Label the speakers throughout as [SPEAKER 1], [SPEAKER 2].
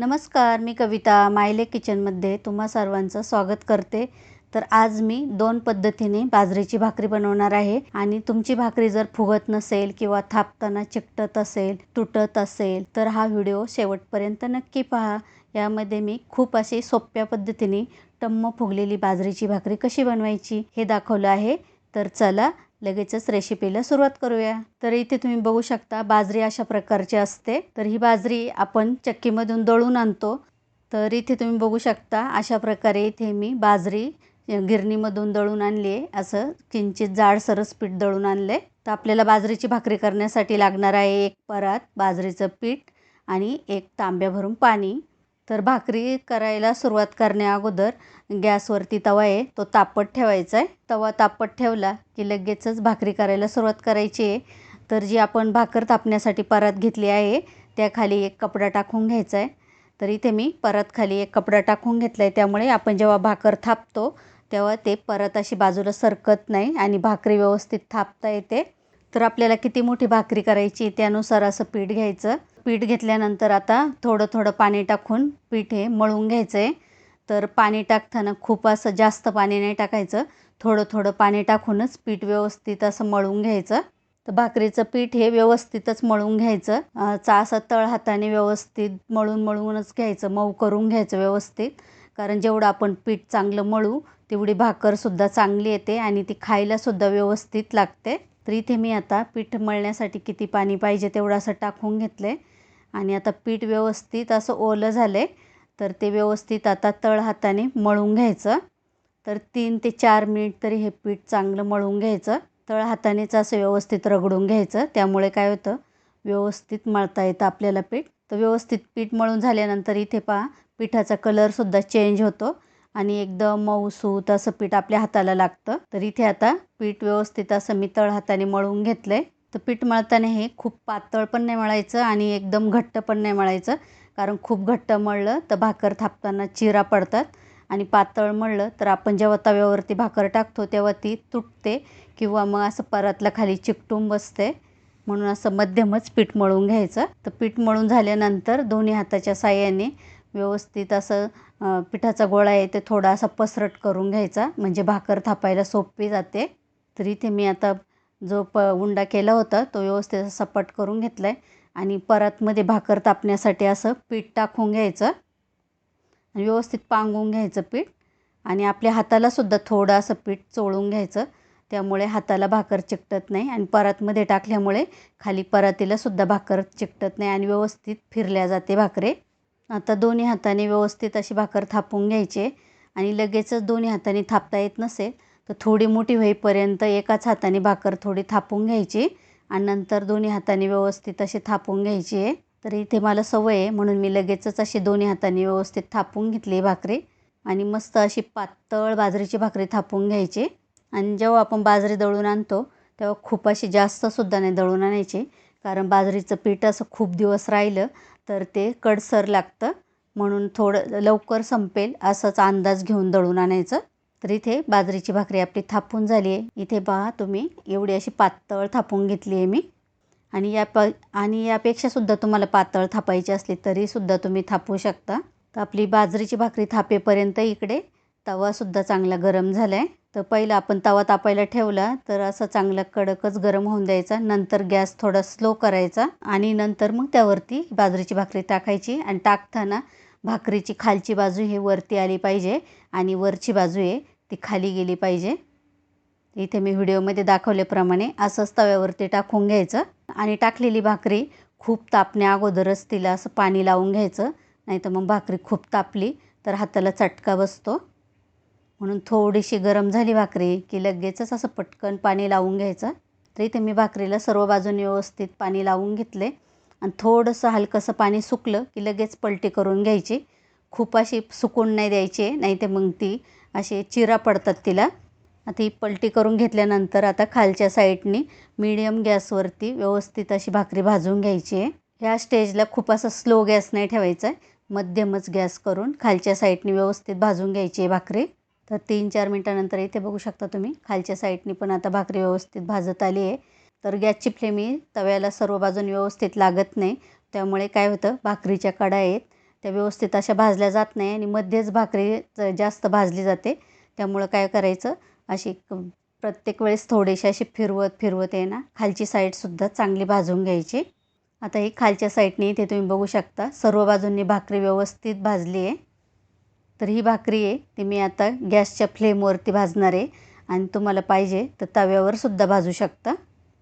[SPEAKER 1] नमस्कार मी कविता मायले किचनमध्ये तुम्हा सर्वांचं स्वागत करते. तर आज मी दोन पद्धतीने बाजरीची भाकरी बनवणार आहे आणि तुमची भाकरी जर फुगत नसेल किंवा थापताना चिकटत असेल तुटत असेल तर हा व्हिडिओ शेवटपर्यंत नक्की पहा. यामध्ये मी खूप अशी सोप्या पद्धतीने टम्म फुगलेली बाजरीची भाकरी कशी बनवायची हे दाखवलं आहे. तर चला लगेचच रेसिपीला सुरुवात करूया. तर इथे तुम्ही बघू शकता बाजरी अशा प्रकारची असते. तर ही बाजरी आपण चक्कीमधून दळून आणतो. तर इथे तुम्ही बघू शकता अशा प्रकारे इथे मी बाजरी गिरणीमधून दळून आणली आहे. असं किंचित जाडसरच पीठ दळून आणले तर आपल्याला बाजरीची भाकरी करण्यासाठी लागणार आहे एक परात बाजरीचं पीठ आणि एक तांब्या भरून पाणी. तर भाकरी करायला सुरुवात करण्या अगोदर गॅसवरती तवा आहे तो तापत ठेवायचा आहे. तवा तापत ठेवला की लगेचच भाकरी करायला सुरुवात करायची आहे. तर जी आपण भाकर तापण्यासाठी परात घेतली आहे त्याखाली एक कपडा टाकून घ्यायचा आहे. तर इथे मी परत खाली एक कपडा टाकून घेतला आहे त्यामुळे आपण जेव्हा भाकर थापतो तेव्हा ते परत अशी बाजूला सरकत नाही आणि भाकरी व्यवस्थित थापता येते. तर आपल्याला किती मोठी भाकरी करायची त्यानुसार असं पीठ घ्यायचं. पीठ घेतल्यानंतर आता थोडं थोडं पाणी टाकून पीठ हे मळून घ्यायचं आहे तर पाणी टाकताना खूप असं जास्त पाणी नाही टाकायचं. थोडं थोडं पाणी टाकूनच पीठ व्यवस्थित असं मळून घ्यायचं. तर भाकरीचं पीठ हे व्यवस्थितच मळून घ्यायचं. चा असं तळ हाताने व्यवस्थित मळून मळूनच घ्यायचं. मऊ करून घ्यायचं व्यवस्थित. कारण जेवढं आपण पीठ चांगलं मळू तेवढी भाकरसुद्धा चांगली येते आणि ती खायलासुद्धा व्यवस्थित लागते. तर इथे मी आता पीठ मळण्यासाठी किती पाणी पाहिजे तेवढं असं टाकून घेतलं आहे आणि आता पीठ व्यवस्थित असं ओलं झालं आहे तर ते व्यवस्थित आता तळ हाताने मळून घ्यायचं. तर तीन ते चार मिनिट तरी हे पीठ चांगलं मळून घ्यायचं. तळ हातानेच असं व्यवस्थित रगडून घ्यायचं. त्यामुळे काय होतं? व्यवस्थित मळता येतं आपल्याला पीठ. तर व्यवस्थित पीठ मळून झाल्यानंतर इथे पहा पिठाचा कलरसुद्धा चेंज होतो. आणि एकदम मऊसूत असं पीठ आपल्या हाताला लागतं. तर इथे आता पीठ व्यवस्थित असं मी तळ हाताने मळून घेतलं आहे तर पीठ मळताना हे खूप पातळ पण नाही मळायचं आणि एकदम घट्ट पण नाही मळायचं. कारण खूप घट्ट मळलं तर भाकर थापताना चिरा पडतात. आणि पातळ मळलं तर आपण जेव्हा तव्यावरती भाकर टाकतो तेव्हा ती तुटते किंवा मग असं परतला खाली चिकटून बसते. म्हणून असं मध्यमच पीठ मळून घ्यायचं. तर पीठ मळून झाल्यानंतर दोन्ही हाताच्या साह्याने व्यवस्थित असं पिठाचा गोळा आहे ते थोडासा पसरट करून घ्यायचा. म्हणजे भाकर थापायला सोपी जाते. तर इथे मी आता जो प उंडा केला होता तो व्यवस्थित सपाट करून घेतला आहे आणि परतमध्ये भाकर तापण्यासाठी असं पीठ टाकून घ्यायचं. आणि व्यवस्थित पांगून घ्यायचं पीठ. आणि आपल्या हातालासुद्धा थोडं असं पीठ चोळून घ्यायचं. त्यामुळे हाताला भाकर चिकटत नाही. आणि परतमध्ये टाकल्यामुळे खाली परातीलासुद्धा भाकर चिकटत नाही. आणि व्यवस्थित फिरल्या जाते भाकरे. आता दोन्ही हाताने व्यवस्थित अशी भाकर थापून घ्यायची आणि लगेचच दोन्ही हाताने थापता येत नसेल तर थोडी मोठी होईपर्यंत एकाच हाताने भाकर थोडी थापून घ्यायची आणि नंतर दोन्ही हाताने व्यवस्थित अशी थापून घ्यायची आहे. तर इथे मला सवय आहे म्हणून मी लगेचच अशी दोन्ही हाताने व्यवस्थित थापून घेतली भाकरी आणि मस्त अशी पातळ बाजरीची भाकरी थापून घ्यायची. आणि जेव्हा आपण बाजरी दळून आणतो तेव्हा खूप अशी जास्तसुद्धा नाही दळून आणायची कारण बाजरीचं पीठ असं खूप दिवस राहिलं तर ते कडसर लागतं. म्हणून थोडं लवकर संपेल असाच अंदाज घेऊन दळून आणायचं. तर इथे बाजरीची भाकरी आपली थापून झाली आहे इथे पहा तुम्ही एवढी अशी पातळ थापून घेतली आहे मी. आणि या प आणि यापेक्षासुद्धा तुम्हाला पातळ थापायची असली तरीसुद्धा तुम्ही थापू शकता. तर आपली बाजरीची भाकरी थापेपर्यंत इकडे तवासुद्धा चांगला गरम झाला आहे तर पहिला आपण तवा तापायला ठेवला तर असं चांगला कडकच गरम होऊन द्यायचा. नंतर गॅस थोडा स्लो करायचा आणि नंतर मग त्यावरती बाजरीची भाकरी टाकायची आणि टाकताना भाकरीची खालची बाजू ही वरती आली पाहिजे आणि वरची बाजू आहे ती खाली गेली पाहिजे. इथे मी व्हिडिओमध्ये दाखवल्याप्रमाणे असंच तव्यावरती टाकून घ्यायचं आणि टाकलेली भाकरी खूप तापण्या अगोदरच तिला असं पाणी लावून घ्यायचं. नाही तर मग भाकरी खूप तापली तर हाताला चटका बसतो. म्हणून थोडीशी गरम झाली भाकरी की लगेचच असं पटकन पाणी लावून घ्यायचं. तर इथे मी भाकरीला सर्व बाजूने व्यवस्थित पाणी लावून घेतले. आणि थोडंसं हलकंसं पाणी सुकलं की लगेच पलटी करून घ्यायची. खूप अशी सुकून नाही द्यायची नाही ते मग ती असे चिरा पडतात तिला. आता ही पलटी करून घेतल्यानंतर आता खालच्या साईडनी मीडियम गॅसवरती व्यवस्थित अशी भाकरी भाजून घ्यायची आहे. ह्या स्टेजला खूप असं स्लो गॅस नाही ठेवायचा आहे. मध्यमच गॅस करून खालच्या साईडनी व्यवस्थित भाजून घ्यायची आहे भाकरी. तर तीन चार मिनटानंतर इथे बघू शकता तुम्ही. खालच्या साईडनी पण आता भाकरी व्यवस्थित भाजत आली आहे. तर गॅसची फ्लेम ही तव्याला सर्व बाजून व्यवस्थित लागत नाही. त्यामुळे काय होतं? भाकरीच्या कडा आहेत त्या व्यवस्थित अशा भाजल्या जात नाही आणि मध्येच भाकरी जास्त भाजली जाते. त्यामुळं काय करायचं? अशी प्रत्येक वेळेस थोडेसे अशी फिरवत फिरवत आहे ना खालची साईडसुद्धा चांगली भाजून घ्यायची. आता ही खालच्या साईडने इथे तुम्ही बघू शकता सर्व बाजूंनी भाकरी व्यवस्थित भाजली आहे. तर ही भाकरी आहे ती मी आता गॅसच्या फ्लेमवरती भाजणार आहे. आणि तुम्हाला पाहिजे तर तव्यावर सुद्धा भाजू शकता.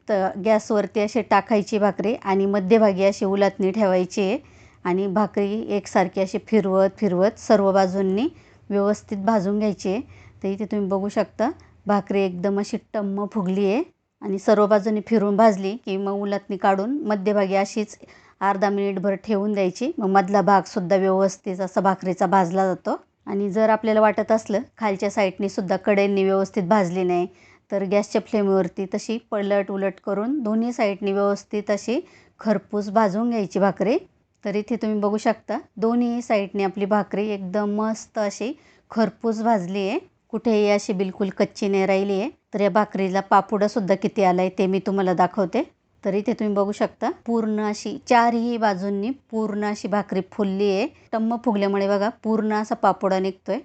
[SPEAKER 1] तर गॅसवरती अशी टाकायची भाकरी आणि मध्यभागी अशी उलातणी ठेवायची आहे. आणि भाकरी एकसारखी अशी फिरवत फिरवत सर्व बाजूंनी व्यवस्थित भाजून घ्यायची आहे. तर इथे तुम्ही बघू शकता भाकरी एकदम अशी टम्म फुगली आहे. आणि सर्व बाजूनी फिरून भाजली की मग उलातणी काढून मध्यभागी अशीच अर्धा मिनिटभर ठेवून द्यायची. मग मधला भागसुद्धा व्यवस्थित असा भाकरीचा भाजला जातो. आणि जर आपल्याला वाटत असलं खालच्या साईडने सुद्धा कडेंनी व्यवस्थित भाजली नाही तर गॅसच्या फ्लेमवरती तशी पलट उलट करून दोन्ही साईडनी व्यवस्थित अशी खरपूस भाजून घ्यायची भाकरी. तर इथे तुम्ही बघू शकता दोन्ही साईडने आपली भाकरी एकदम मस्त अशी खरपूस भाजली आहे. कुठेही अशी बिलकुल कच्ची नाही राहिली आहे. तर या भाकरीला पापुडासुद्धा किती आला आहे ते मी तुम्हाला दाखवते. तर इथे तुम्ही बघू शकता. पूर्ण अशी चारही बाजूंनी पूर्ण अशी भाकरी फुलली आहे. टम्म फुगल्यामुळे बघा पूर्ण असा पापोडा निघतोय.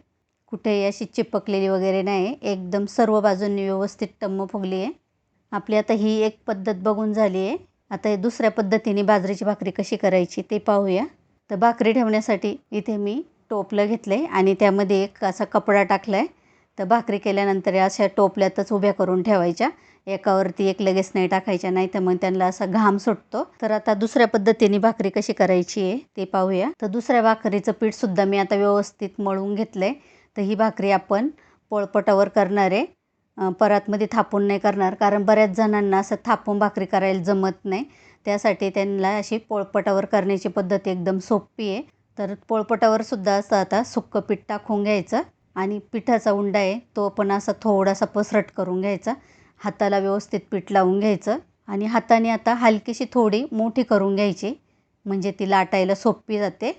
[SPEAKER 1] कुठेही अशी चिपकलेली वगैरे नाही. एकदम सर्व बाजूंनी व्यवस्थित टम्म फुगली आहे. आपली आता ही एक पद्धत बघून झाली आहे. आता दुसऱ्या पद्धतीने बाजरीची भाकरी कशी करायची ते पाहूया. तर भाकरी ठेवण्यासाठी इथे मी टोपलं घेतलं आहे आणि त्यामध्ये एक असा कपडा टाकला आहे तर भाकरी केल्यानंतर अशा टोपल्यातच उभ्या करून ठेवायच्या. एकावरती एक लगेच नाही टाकायच्या नाही तर मग त्यांना असा घाम सुटतो. तर आता दुसऱ्या पद्धतीने भाकरी कशी करायची आहे ते पाहूया. तर दुसऱ्या भाकरीचं पीठसुद्धा मी आता व्यवस्थित मळून घेतलं आहे तर ही भाकरी आपण पोळपटावर करणार आहे. परातमध्ये थापून नाही करणार कारण बऱ्याच जणांना असं थापून भाकरी करायला जमत नाही. त्यासाठी त्यांना अशी पोळपटावर करण्याची पद्धत एकदम सोपी आहे. तर पोळपटावर सुद्धा असं आता सुक्कं पीठ टाकून घ्यायचं. आणि पिठाचा उंडा आहे तो पण असा थोडासा पसरट करून घ्यायचा. हाताला व्यवस्थित पीठ लावून घ्यायचं. आणि हाताने आता हलकीशी थोडी मोठी करून घ्यायची. म्हणजे ती लाटायला सोपी जाते.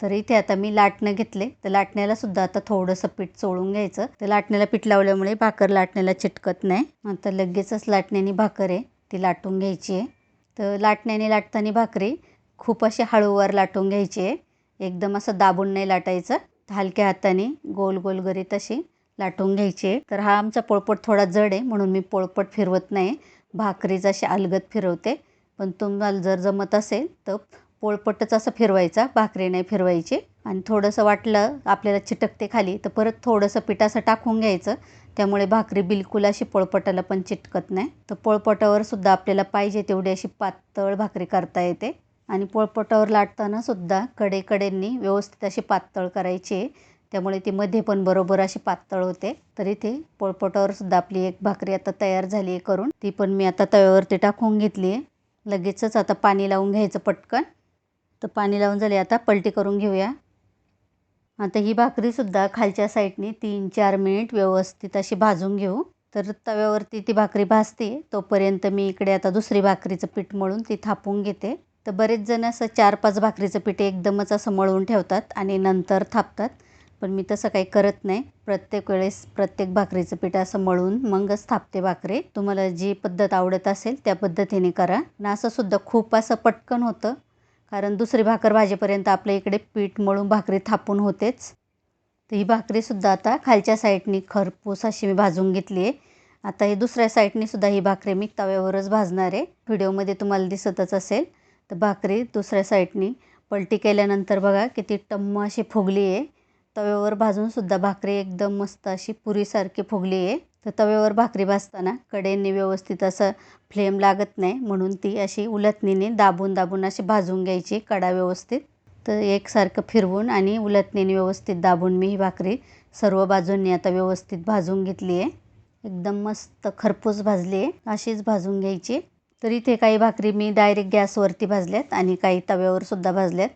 [SPEAKER 1] तर इथे आता मी लाटणं घेतले. तर लाटण्याला सुद्धा आता थोडंसं पीठ चोळून घ्यायचं. तर लाटण्याला पीठ लावल्यामुळे भाकर लाटण्याला चिटकत नाही. आता लगेचच लाटण्याने भाकर आहे ती लाटून घ्यायची आहे. तर लाटण्याने लाटताना भाकरी खूप अशी हळूवार लाटून घ्यायची आहे. एकदम असं दाबून नाही लाटायचं. हलक्या हाताने गोल गोल गरी तशी लाटून घ्यायची तर हा आमचा पोळपट थोडा जड आहे म्हणून मी पोळपट फिरवत नाही. भाकरीच अशी अलगत फिरवते पण तुम्हाला जर जमत असेल तर पोळपटच असं फिरवायचा भाकरी नाही फिरवायची. आणि थोडंसं वाटलं आपल्याला चिटकते खाली तर परत थोडंसं पीठ असं टाकून घ्यायचं. त्यामुळे भाकरी बिलकुल अशी पोळपटाला पण चिटकत नाही. तर पोळपटावर सुद्धा आपल्याला पाहिजे तेवढी अशी पातळ भाकरी करता येते. आणि पोळपटावर लाटताना सुद्धा कडेकडेंनी व्यवस्थित अशी पातळ करायची त्यामुळे ती मध्ये पण बरोबर अशी पातळ होते. तर इथे पोळपटावर सुद्धा आपली एक भाकरी आता तयार झाली आहे करून. ती पण मी आता तव्यावरती टाकून घेतली आहे. लगेचच आता पाणी लावून घ्यायचं पटकन. तर पाणी लावून झाले आता पलटी करून घेऊया. आता ही भाकरीसुद्धा खालच्या साईडने तीन चार मिनिट व्यवस्थित अशी भाजून घेऊ. तर तव्यावरती ती भाकरी भाजते. तोपर्यंत मी इकडे आता दुसरी भाकरीचं पीठ मळून ती थापून घेते. तर बरेच जण असं चार पाच भाकरीचं पीठ एकदमच असं मळून ठेवतात आणि नंतर थापतात. पण मी तसं काही करत नाही. प्रत्येक वेळेस प्रत्येक भाकरीचं पीठ असं मळून मगच थापते भाकरी. तुम्हाला जी पद्धत आवडत असेल त्या पद्धतीने करा. आणि असं सुद्धा खूप असं पटकन होतं. कारण दुसरी भाकर भाजेपर्यंत आपल्या इकडे पीठ मळून भाकरी थापून होतेच. तर ही भाकरीसुद्धा आता खालच्या साईडनी खरपूस अशी मी भाजून घेतली आहे. आता हे दुसऱ्या साईडनीसुद्धा ही भाकरी मी तव्यावरच भाजणार आहे. व्हिडिओमध्ये तुम्हाला दिसतच असेल. तर भाकरी दुसऱ्या साईडनी पलटी केल्यानंतर बघा किती टम्म अशी फुगली आहे. तव्यावर भाजूनसुद्धा भाकरी एकदम मस्त अशी पुरीसारखी फुगली आहे. तर तव्यावर भाकरी भाजताना कडेंनी व्यवस्थित असं फ्लेम लागत नाही म्हणून ती अशी उलटणीने दाबून दाबून अशी भाजून घ्यायची कडा व्यवस्थित. तर एकसारखं फिरवून आणि उलटणीने व्यवस्थित दाबून मी ही भाकरी सर्व बाजूंनी आता व्यवस्थित भाजून घेतली आहे. एकदम मस्त खरपूस भाजली आहे. अशीच भाजून घ्यायची. तर इथे काही भाकरी मी डायरेक्ट गॅसवरती भाजल्यात आणि काही तव्यावर सुद्धा भाजल्यात.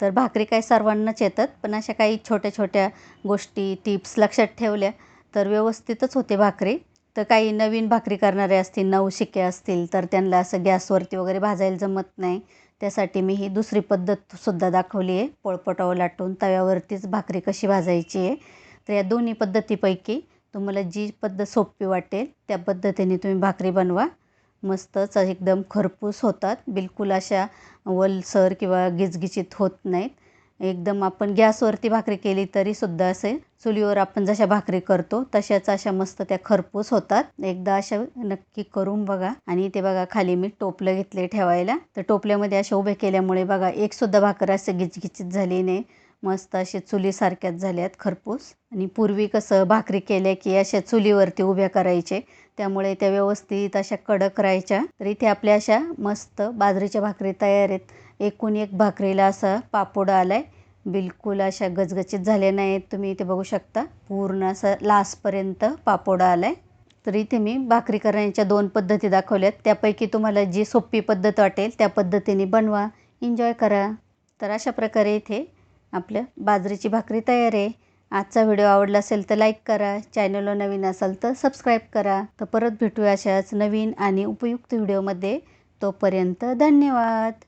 [SPEAKER 1] तर भाकरी काही सर्वांनाच येतात पण अशा काही छोट्या छोट्या गोष्टी टिप्स लक्षात ठेवल्या तर व्यवस्थितच होते भाकरी. तर काही नवीन भाकरी करणारे असतील नवशिके असतील तर त्यांना असं गॅसवरती वगैरे भाजायला जमत नाही. त्यासाठी मी ही दुसरी पद्धतसुद्धा दाखवली आहे. पोळपटावर लाटून तव्यावरतीच भाकरी कशी भाजायची आहे. तर या दोन्ही पद्धतीपैकी तुम्हाला जी पद्धत सोपी वाटेल त्या पद्धतीने तुम्ही भाकरी बनवा. मस्तच एकदम खरपूस होतात. बिलकुल अशा वलसर किंवा गिचगिचीत होत नाहीत. एकदम आपण गॅसवरती भाकरी केली तरी सुद्धा असे चुलीवर आपण जशा भाकरी करतो तशाच अशा मस्त त्या खरपूस होतात. एकदा अशा नक्की करून बघा. आणि ते बघा खाली मी टोपलं घेतले ठेवायला. तर टोपल्यामध्ये अशा उभे केल्यामुळे बघा एक सुद्धा भाकर असं गिचगिचीत झाली नाही. मस्त असे चुलीसारख्याच झाल्यात खरपूस. आणि पूर्वी कसं भाकरी केल्या की अशा चुलीवरती उभ्या करायचे. त्यामुळे त्या व्यवस्थित अशा कडक राहायच्या. तर इथे आपल्या अशा मस्त बाजरीच्या भाकरी तयार आहेत. एकूण एक भाकरीला असा पापोड आलाय. बिलकुल अशा गचगचीत झाल्या नाहीत. तुम्ही इथे बघू शकता. पूर्ण असं लास्टपर्यंत पापोडा आलाय. तर इथे मी भाकरी करण्याच्या दोन पद्धती दाखवल्यात. त्यापैकी तुम्हाला जी सोपी पद्धत वाटेल त्या पद्धतीने बनवा. एन्जॉय करा. तर अशा प्रकारे इथे आपलं बाजरीची भाकरी तयार आहे. आजचा व्हिडिओ आवडला असेल तर लाईक करा. चॅनलवर नवीन असाल तर सबस्क्राईब करा. तर परत भेटूया अशाच नवीन आणि उपयुक्त व्हिडिओमध्ये. तोपर्यंत धन्यवाद.